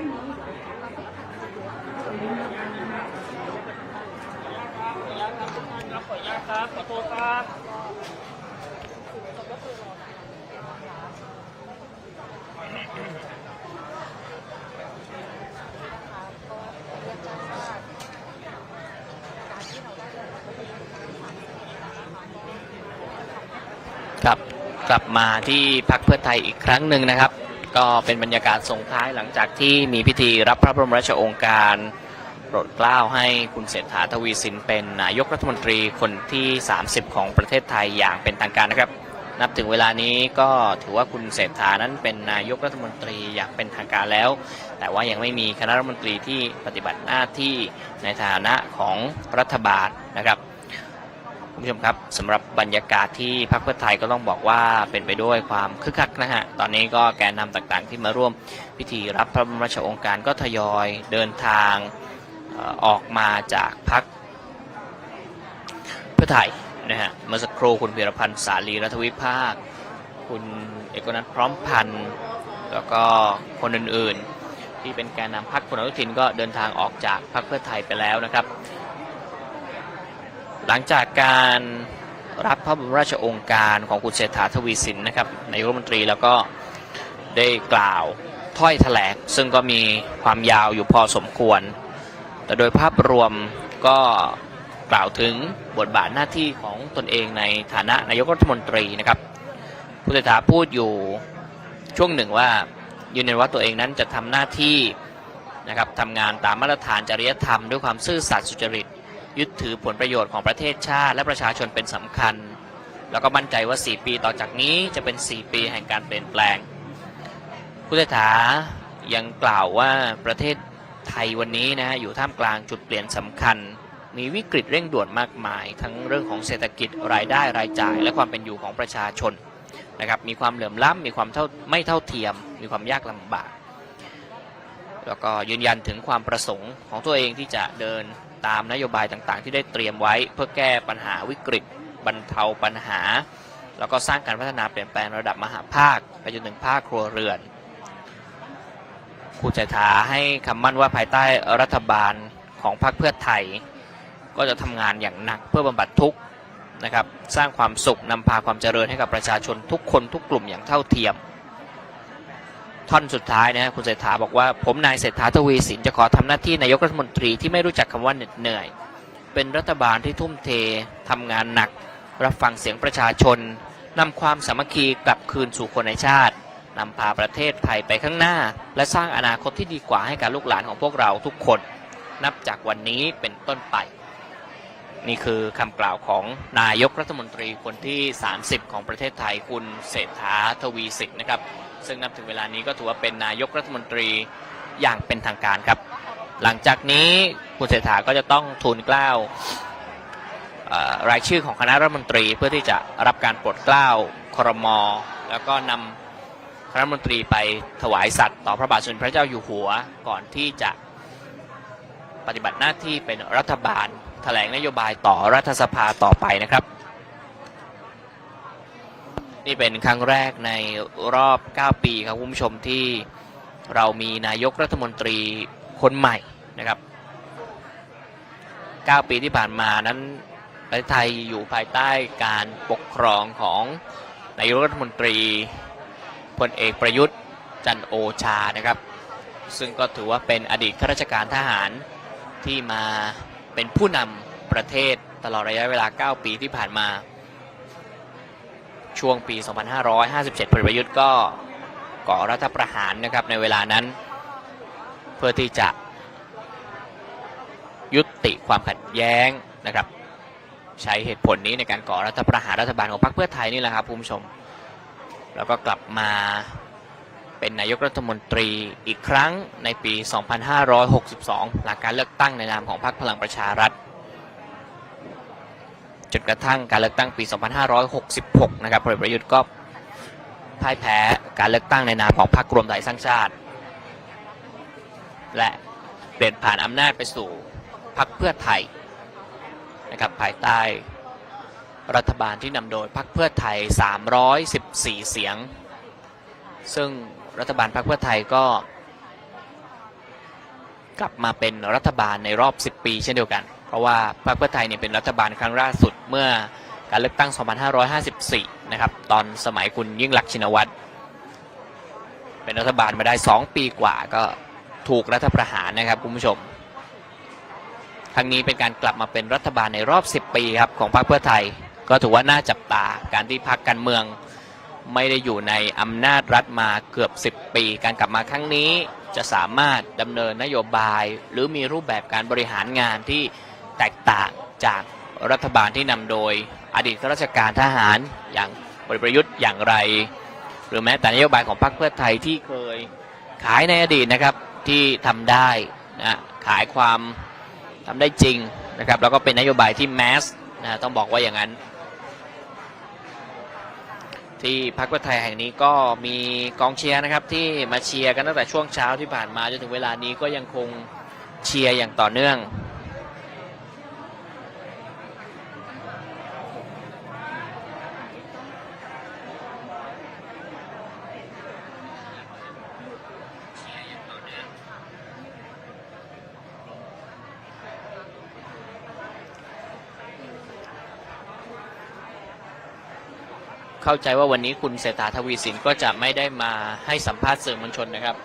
ครับบกลับมาที่พักเพื่อไทยอีกครั้งหนึ่งนะครับ ก็เป็นบรรยากาศส่งท้ายหลังจากที่มีพิธีรับพระบรมราชโองการโปรดเกล้าให้คุณเศรษฐาทวีสินเป็นนายกรัฐมนตรีคนที่ 30 ของประเทศไทยอย่างเป็นทางการนะครับ นับถึงเวลานี้ก็ถือว่าคุณเศรษฐานั้นเป็นนายกรัฐมนตรีอย่างเป็นทางการแล้ว แต่ว่ายังไม่มีคณะรัฐมนตรีที่ปฏิบัติหน้าที่ในฐานะของรัฐบาลนะครับ คุณผู้ชมครับสำหรับบรรยากาศที่พรรคเพื่อไทยก็ต้องบอกว่าเป็นไปด้วยความคึกคักนะฮะตอนนี้ก็แกนนำต่างๆ ที่มาร่วมพิธีรับพระบรมราชโองการก็ทยอยเดินทางออกมาจากพรรคเพื่อไทยนะฮะเมื่อสักครู่คุณเพียรพันธ์สาลีรัฐวิภาค คุณเอกนัทพร้อมพันธ์แล้วก็คนอื่นๆ ที่เป็นแกนนำพรรคคุณอนุทินก็เดินทางออกจากพรรคเพื่อไทยไปแล้วนะครับ หลังจากการรับพระบรมราชโองการของคุณเศรษฐาทวีสินนะครับนายกรัฐมนตรีแล้วก็ได้กล่าวถ้อยแถลงซึ่งก็มีความยาวอยู่พอสมควร แต่โดยภาพรวมก็กล่าวถึงบทบาทหน้าที่ของตนเองในฐานะนายกรัฐมนตรีนะครับคุณเศรษฐาพูดอยู่ช่วงหนึ่งว่ายืนยันว่าตัวเองนั้นจะทำหน้าที่นะครับทำงานตามมาตรฐานจริยธรรมด้วยความซื่อสัตย์สุจริต ยึดถือผลประโยชน์ของประเทศชาติ และประชาชนเป็นสำคัญ แล้วก็มั่นใจว่า 4 ปีต่อจากนี้จะเป็น 4 ปีแห่งการเปลี่ยนแปลง ผู้เศรษฐายังกล่าวว่าประเทศไทยวันนี้นะฮะอยู่ท่ามกลางจุดเปลี่ยนสำคัญ มีวิกฤตเร่งด่วนมากมาย ทั้งเรื่องของเศรษฐกิจรายได้รายจ่าย และความเป็นอยู่ของประชาชนนะครับมีความเหลื่อมล้ำมีความเท่าไม่เท่าเทียม มีความยากลำบาก แล้วก็ยืนยันถึงความประสงค์ของตัวเองที่จะเดิน ตามนโยบายต่างๆ ที่ได้เตรียมไว้ เพื่อแก้ปัญหาวิกฤต บรรเทาปัญหา แล้วก็สร้างการพัฒนาเปลี่ยนแปลงระดับมหาภาค ไปจนถึงภาคครัวเรือนคุณเศรษฐาให้คำมั่นว่าภายใต้รัฐบาลของพรรคเพื่อไทย ก็จะทำงานอย่างหนักเพื่อบำบัดทุกข์นะครับสร้างความสุขนำพาความเจริญให้กับประชาชนทุกคนทุกกลุ่มอย่างเท่าเทียม ท่อนสุดท้ายนะคุณเศรษฐาบอกว่า ผมนายเศรษฐาทวีสินจะขอทำหน้าที่นายกรัฐมนตรีที่ไม่รู้จักคำว่าเหน็ดเหนื่อย เป็นรัฐบาลที่ทุ่มเททำงานหนัก รับฟังเสียงประชาชนนำความสามัคคีกลับคืนสู่คนในชาตินำพาประเทศไทยไปข้างหน้า และสร้างอนาคตที่ดีกว่าให้กับลูกหลานของพวกเราทุกคน นับจากวันนี้เป็นต้นไป นี่คือคำกล่าวของนายกรัฐมนตรีคนที่ 30 ของประเทศไทยคุณเศรษฐาทวีสินนะครับ ซึ่งนับถึงเวลานี้ก็ถือว่าเป็นนายกรัฐมนตรีอย่างเป็นทางการครับ หลังจากนี้คุณเศรษฐาก็จะต้องทูลเกล้ารายชื่อของคณะรัฐมนตรีเพื่อที่จะรับการโปรดเกล้าครม แล้วก็นำคณะรัฐมนตรีไปถวายสัตย์ต่อพระบาทสมเด็จพระเจ้าอยู่หัวก่อนที่จะปฏิบัติหน้าที่เป็นรัฐบาลแถลงนโยบายต่อรัฐสภาต่อไปนะครับ นี่เป็นครั้งแรกในรอบ 9 ปีครับคุณผู้ชมที่เรามีนายกรัฐมนตรีคนใหม่นะครับ 9 ปีที่ผ่านมานั้นประเทศไทยอยู่ภายใต้การปกครองของนายกรัฐมนตรีพลเอกประยุทธ์จันโอชานะครับ ซึ่งก็ถือว่าเป็นอดีตข้าราชการทหารที่มาเป็นผู้นำประเทศตลอดระยะเวลา 9 ปีที่ผ่านมา ช่วงปี 2557พลเอกประยุทธ์ก็ก่อรัฐประหารนะครับในเวลานั้น เพื่อที่จะยุติความขัดแย้งนะครับ ใช้เหตุผลนี้ในการก่อรัฐประหารรัฐบาลของพรรคเพื่อไทยนี่แหละครับคุณผู้ชม แล้วก็กลับมาเป็นนายกรัฐมนตรีอีกครั้งในปี 2562 หลังการเลือกตั้งในนามของพรรคพลังประชารัฐ จนกระทั่งการเลือกตั้งปี 2566 นะครับพลเอกประยุทธ์ก็พ่ายแพ้การเลือกตั้งในนามของพรรครวมไทยสร้างชาติ และเปลี่ยนผ่านอำนาจไปสู่พรรคเพื่อไทยนะครับภายใต้รัฐบาลที่นำโดยพรรคเพื่อไทย 314 เสียง ซึ่งรัฐบาลพรรคเพื่อไทยก็ กลับมาเป็นรัฐบาลในรอบ 10 ปีเช่นเดียวกัน เพราะว่าพรรคเพื่อไทยเนี่ยเป็นรัฐบาลครั้งล่าสุดเมื่อการเลือกตั้ง 2554 นะครับ ตอนสมัยคุณยิ่งลักษณ์ชินวัตร เป็นรัฐบาลมาได้ 2 ปีกว่าก็ถูกรัฐประหารนะครับคุณผู้ชม ครั้งนี้เป็นการกลับมาเป็นรัฐบาลในรอบ 10 ปีครับของพรรคเพื่อไทย ก็ถือว่าน่าจับตา การที่พรรคการเมืองไม่ได้อยู่ในอำนาจรัฐมาเกือบ 10 ปี การกลับมาครั้งนี้จะสามารถดำเนินนโยบาย หรือมีรูปแบบการบริหารงานที่ แตกต่างจากรัฐบาลที่นำโดยอดีตข้าราชการทหารอย่างพลเอกประยุทธ์อย่างไร หรือแม้แต่นโยบายของพรรคเพื่อไทยที่เคยขายในอดีตนะครับที่ทำได้นะขายความทำได้จริงนะครับแล้วก็เป็นนโยบายที่แมสนะต้องบอกว่าอย่างนั้น ที่พรรคเพื่อไทยแห่งนี้ก็มีกองเชียร์นะครับที่มาเชียร์กันตั้งแต่ช่วงเช้าที่ผ่านมาจนถึงเวลานี้ก็ยังคงเชียร์อย่างต่อเนื่อง เข้าใจว่าวันนี้คุณเศรษฐาทวีสินก็จะไม่ได้มาให้สัมภาษณ์สื่อมวลชนนะครับ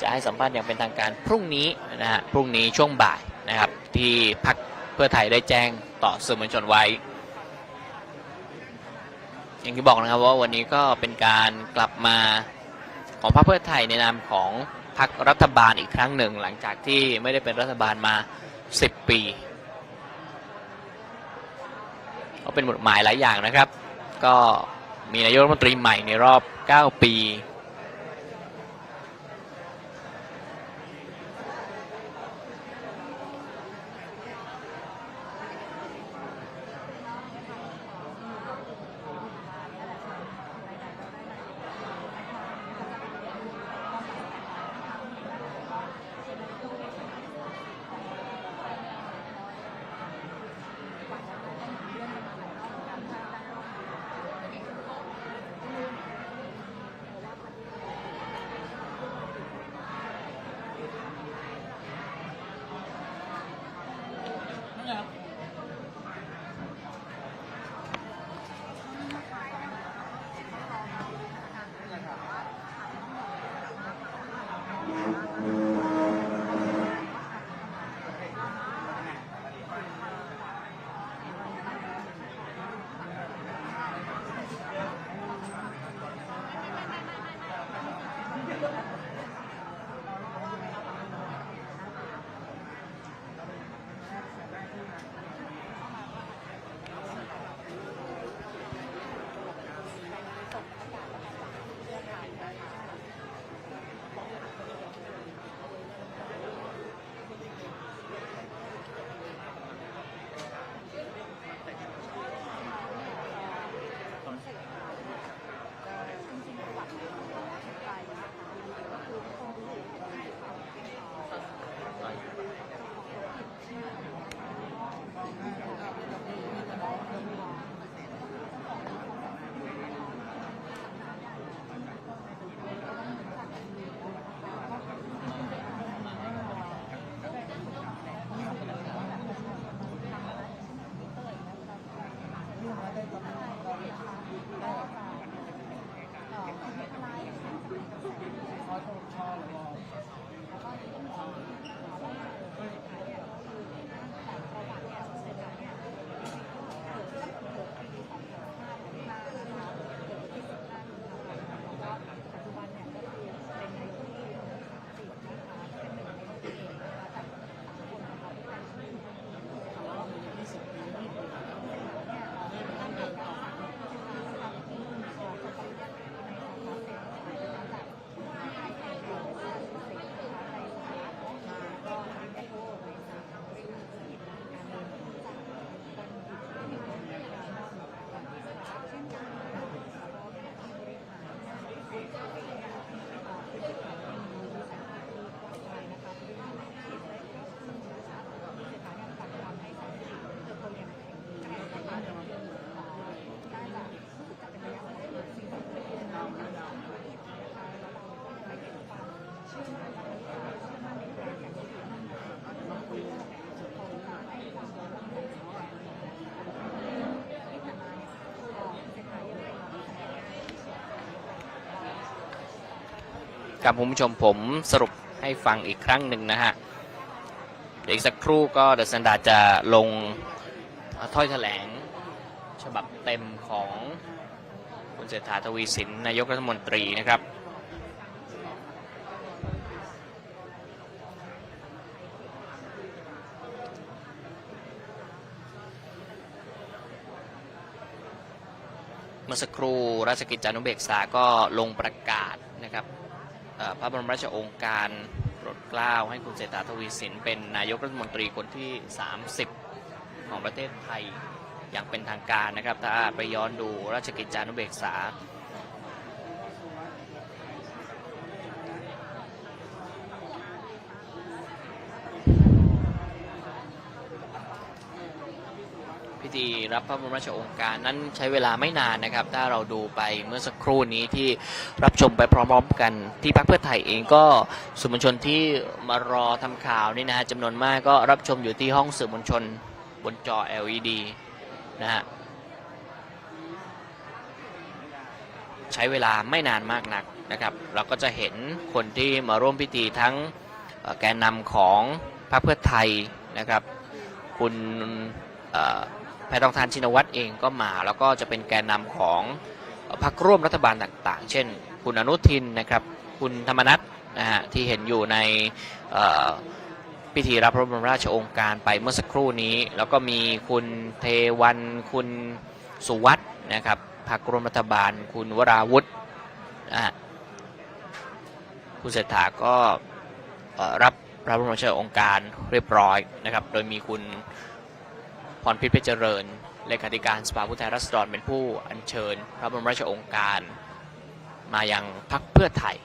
จะให้สัมภาษณ์อย่างเป็นทางการพรุ่งนี้นะฮะพรุ่งนี้ช่วงบ่ายนะครับ ที่พักเพื่อไทยได้แจ้งต่อสื่อมวลชนไว้ อย่างที่บอกนะครับว่าวันนี้ก็เป็นการกลับมาของพรรคเพื่อไทยในนามของพรรครัฐบาลอีกครั้งหนึ่ง หลังจากที่ไม่ได้เป็นรัฐบาลมา 10 ปีก็เป็นหมดหมายหลายอย่างนะครับ ก็ มีนายกรัฐมนตรีใหม่ในรอบ 9 ปี ครับคุณผู้ชมผมสรุปให้ฟังอีกครั้งหนึ่งนะฮะเดี๋ยวอีกสักครู่ก็เดอะสันดาจะลงถ้อยแถลง ฉบับเต็มของคุณเศรษฐาทวีสินนายกรัฐมนตรีนะครับเมื่อสักครู่ราชกิจจานุเบกษาก็ลงประกาศนะครับ พระบรมราชโองการโปรดเกล้าให้คุณเศรษฐาทวีสินเป็นนายกรัฐมนตรีคนที่ 30 ของประเทศไทยอย่างเป็นทางการนะครับ ถ้าไปย้อนดูราชกิจจานุเบกษา ธีรับพระบรมราชโองการนั้นใช้เวลาไม่นานนะครับ ถ้าเราดูไปเมื่อสักครู่นี้ที่รับชมไปพร้อมๆกัน ที่พรรคเพื่อไทยเองก็สื่อมวลชนที่มารอทำข่าวนี่นะฮะจำนวนมากก็รับชมอยู่ที่ห้องสื่อมวลชนบนจอ LED นะฮะใช้เวลาไม่นานมากนักนะครับ เราก็จะเห็นคนที่มาร่วมพิธีทั้งแกนนำของพรรคเพื่อไทยนะครับ คุณ แพทองทานชินวัตรเองก็มา แล้วก็จะเป็นแกนนำของพรรคร่วมรัฐบาลต่างๆ เช่น คุณอนุทินนะครับ คุณธรรมนัฐนะฮะที่เห็นอยู่ในพิธีรับพระบรมราชโองการไปเมื่อสักครู่นี้ แล้วก็มีคุณเทวัน คุณสุวัสด์นะครับพรรคร่วมรัฐบาล คุณวราวุฒินะฮะคุณเศรษฐาก็รับพระบรมราชโองการเรียบร้อยนะครับ โดยมีคุณ พรพิษเพชรเจริญ เลขาธิการสภาผู้แทนราษฎรเป็นผู้อัญเชิญ พระบรมราชโองการ มายังพักเพื่อไทย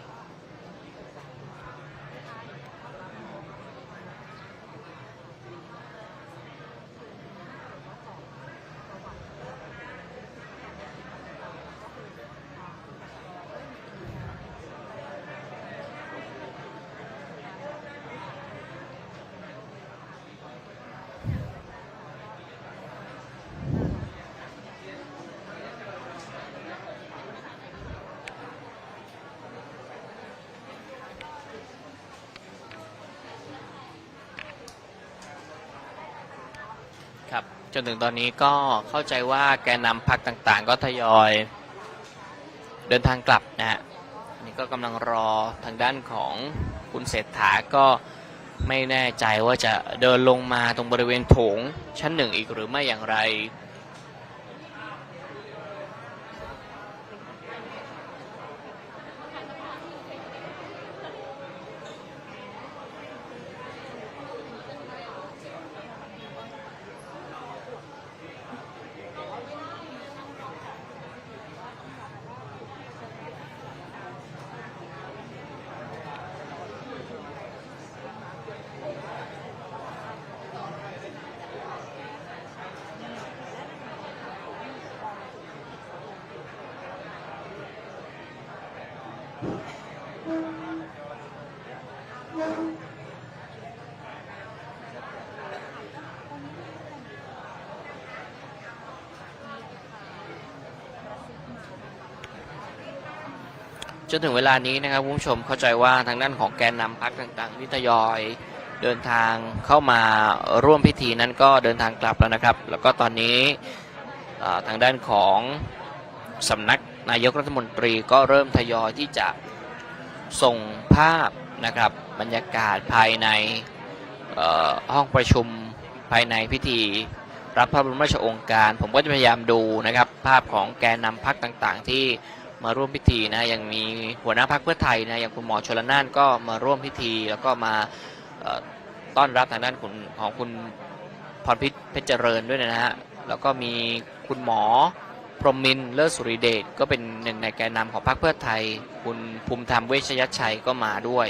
จนถึงตอนนี้ก็เข้าใจว่าแกนนำพักต่างๆ ก็ทยอย เดินทางกลับนะฮะนนี่ก็กำลังรอทางด้านของคุณเศรษฐาก็ไม่แน่ใจว่าจะเดินลงมาตรงบริเวณโถงชั้นหนึ่งอีกหรือไม่อย่างไร จนถึงเวลานี้นะครับคุณผู้ชมเข้าใจว่าทางด้านของแกนนำพรรคต่างๆที่ทยอยเดินทางเข้ามาร่วมพิธีนั้นก็เดินทางกลับแล้วนะครับ แล้วก็ตอนนี้ทางด้านของสำนักนายกรัฐมนตรีก็เริ่มทยอยที่จะส่งภาพนะครับบรรยากาศภายในห้องประชุมภายในพิธี รับพระบรมราชโองการ ผมก็จะพยายามดูนะครับภาพของแกนนำพรรคต่างๆ ที่ มาร่วมพิธีนะยังมีหัวหน้าพรรคเพื่อไทยนะอย่างคุณหมอชลน่านก็มาร่วมพิธี แล้วก็มาต้อนรับทางด้านคุณของคุณพรพิษเพชรเจริญด้วยนะฮะแล้วก็มีคุณหมอพรหมินเลิศสุริเดชก็เป็นหนึ่งในแกนนำของพรรคเพื่อไทย คุณภูมิธรรมเวชยชัยก็มาด้วย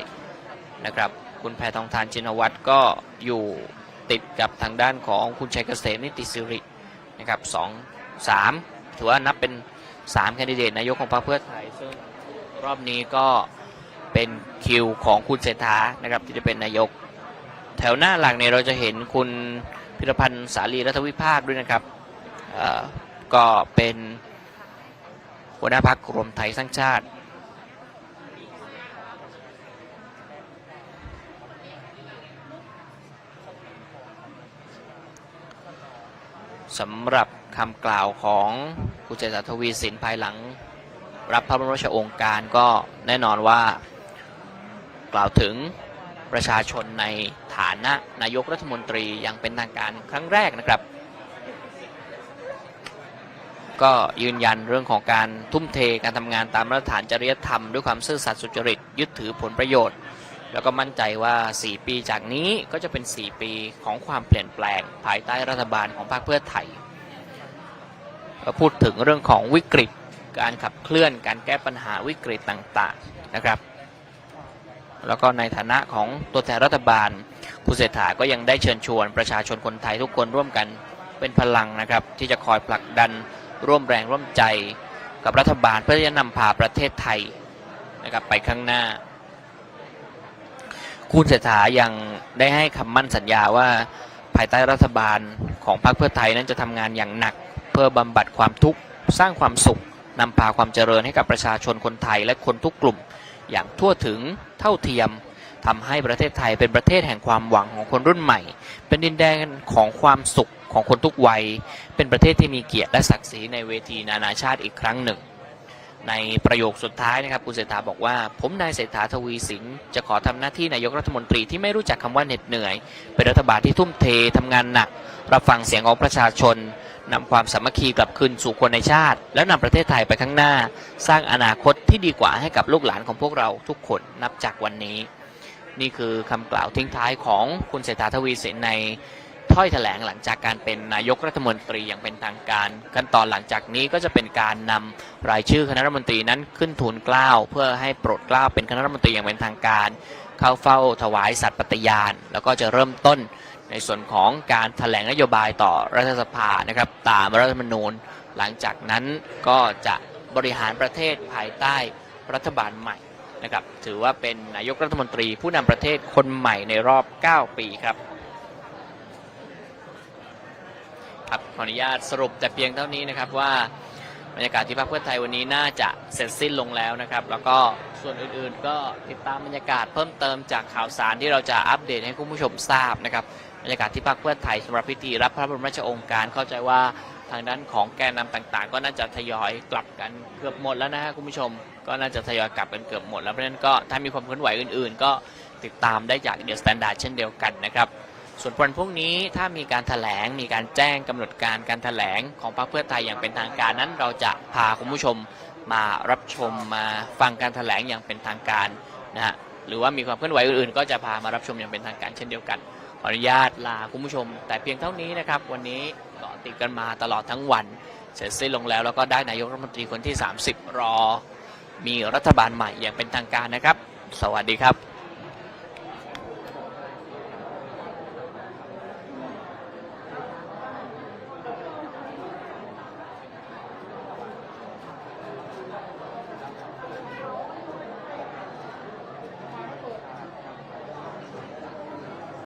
นะครับคุณแพทองทานชินวัตรก็อยู่ติดกับทางด้านของคุณชัยเกษมนิติสิรินะครับสองสามถือว่านับเป็น 3 แคนดิเดตนายกของพรรคเพื่อไทยซึ่งรอบนี้ก็เป็นคิวของคุณเศรษฐานะครับที่จะเป็นนายก แถวหน้าหลังเนี่ยเราจะเห็นคุณพิรพันธ์สาลีรัฐวิภาคด้วยนะครับก็เป็นหัวหน้าพักรวมไทยสร้างชาติ สำหรับคำกล่าวของ คุณเจษฐาทวีสินภายหลัง รับพระบรมราชโองการก็แน่นอนว่ากล่าวถึงประชาชนในฐานะนายกรัฐมนตรีอย่างเป็นทางการครั้งแรกนะครับ ก็ยืนยันเรื่องของการทุ่มเทการทำงานตามมาตรฐานจริยธรรม ด้วยความซื่อสัตย์สุจริต ยึดถือผลประโยชน์ แล้วก็มั่นใจว่า 4 ปีจากนี้ก็จะเป็น 4 ปีของความเปลี่ยนแปลง ภายใต้รัฐบาลของพรรคเพื่อไทย พูดถึงเรื่องของวิกฤต การขับเคลื่อน การแก้ปัญหาวิกฤตต่างๆนะครับ แล้วก็ในฐานะของตัวแทนรัฐบาลคุณเศรษฐาก็ยังได้เชิญชวนประชาชนคนไทยทุกคนร่วมกันเป็นพลังนะครับ ที่จะคอยผลักดันร่วมแรงร่วมใจกับรัฐบาลเพื่อจะนำพาประเทศไทยนะครับไปข้างหน้า คุณเศรษฐายังได้ให้คำมั่นสัญญาว่าภายใต้รัฐบาลของพรรคเพื่อไทยนั้นจะทำงานอย่างหนัก เพื่อบำบัดความทุกข์สร้างความสุขนำพาความเจริญให้กับประชาชนคนไทยและคนทุกกลุ่ม อย่างทั่วถึงเท่าเทียมทำให้ประเทศไทยเป็นประเทศแห่งความหวังของคนรุ่นใหม่ เป็นดินแดนของความสุขของคนทุกวัย เป็นประเทศที่มีเกียรติและศักดิ์ศรีในเวทีนานาชาติอีกครั้งหนึ่ง ในประโยคสุดท้ายนะครับคุณเศรษฐาบอกว่า ผมนายเศรษฐาทวีสินจะขอทำหน้าที่นายกรัฐมนตรีที่ไม่รู้จักคำว่าเหน็ดเหนื่อย เป็นรัฐบาลที่ทุ่มเททำงานหนัก รับฟังเสียงของประชาชน นำความสามัคคีกลับคืนสู่คนในชาติ แล้วนำประเทศไทยไปข้างหน้า สร้างอนาคตที่ดีกว่าให้กับลูกหลานของพวกเราทุกคนนับจากวันนี้ นี่คือคำกล่าวทิ้งท้ายของคุณเศรษฐาทวีสินในถ้อยแถลงหลังจากการเป็นนายกรัฐมนตรีอย่างเป็นทางการ ขั้นตอนหลังจากนี้ก็จะเป็นการนำรายชื่อคณะรัฐมนตรีนั้นขึ้นทูลเกล้าเพื่อให้โปรดเกล้าเป็นคณะรัฐมนตรีอย่างเป็นทางการ เข้าเฝ้าถวายสัตย์ปฏิญาณ แล้วก็จะเริ่มต้น ในส่วนของการถแถลงนโยบายต่อรัฐสภานะครับตามรัฐธรรมนูญ หลังจากนั้นก็จะบริหารประเทศภายใต้รัฐบาลใหม่นะครับถือว่าเป็นนายกรัฐมนตรีผู้นำประเทศคนใหม่ในรอบ 9 ปีครับครับขออนุญาตสรุปแต่เพียงเท่านี้นะครับว่าบรรยากาศที่พรรคเพื่อไทยวันนี้น่าจะเสร็จสิ้นลงแล้วนะครับ แล้วก็ส่วนอื่นๆ ก็ติดตามบรรยากาศเพิ่มเติมจากข่าวสารที่เราจะอัปเดตให้คุณผู้ชมทราบนะครับ บรรยากาศที่พรรคเพื่อไทยสำหรับพิธีรับพระบรมราชองค์การเข้าใจว่าทางด้านของแกนนำต่างๆ ก็น่าจะทยอยกลับกันเกือบหมดแล้วนะฮะคุณผู้ชม ก็น่าจะทยอยกลับกันเกือบหมดแล้วเพราะฉะนั้นก็ถ้ามีความเคลื่อนไหวอื่นๆ ก็ติดตามได้จากเด e สแตนดาร์ดเช่นเดียวกันนะครับส่วนวันพรุ่งนี้ถ้ามีการแถลงมีการแจ้งกำหนดการการแถลงของพรรคเพื่อไทยอย่างเป็นทางการนั้น เราจะพาคุณผู้ชมมารับชมมาฟังการแถลงอย่างเป็นทางการนะฮะหรือว่ามีความเคลื่อนไหวอื่นๆ ก็จะพามารับชมอย่างเป็นทางการเช่นเดียวกัน ขออนุญาตลาคุณผู้ชม แต่เพียงเท่านี้นะครับ วันนี้เกาะติดกันมาตลอดทั้งวัน เสร็จสิ้นลงแล้วแล้วก็ได้นายกรัฐมนตรีคนที่ 30 รอ มีรัฐบาลใหม่อย่างเป็นทางการนะครับ สวัสดีครับ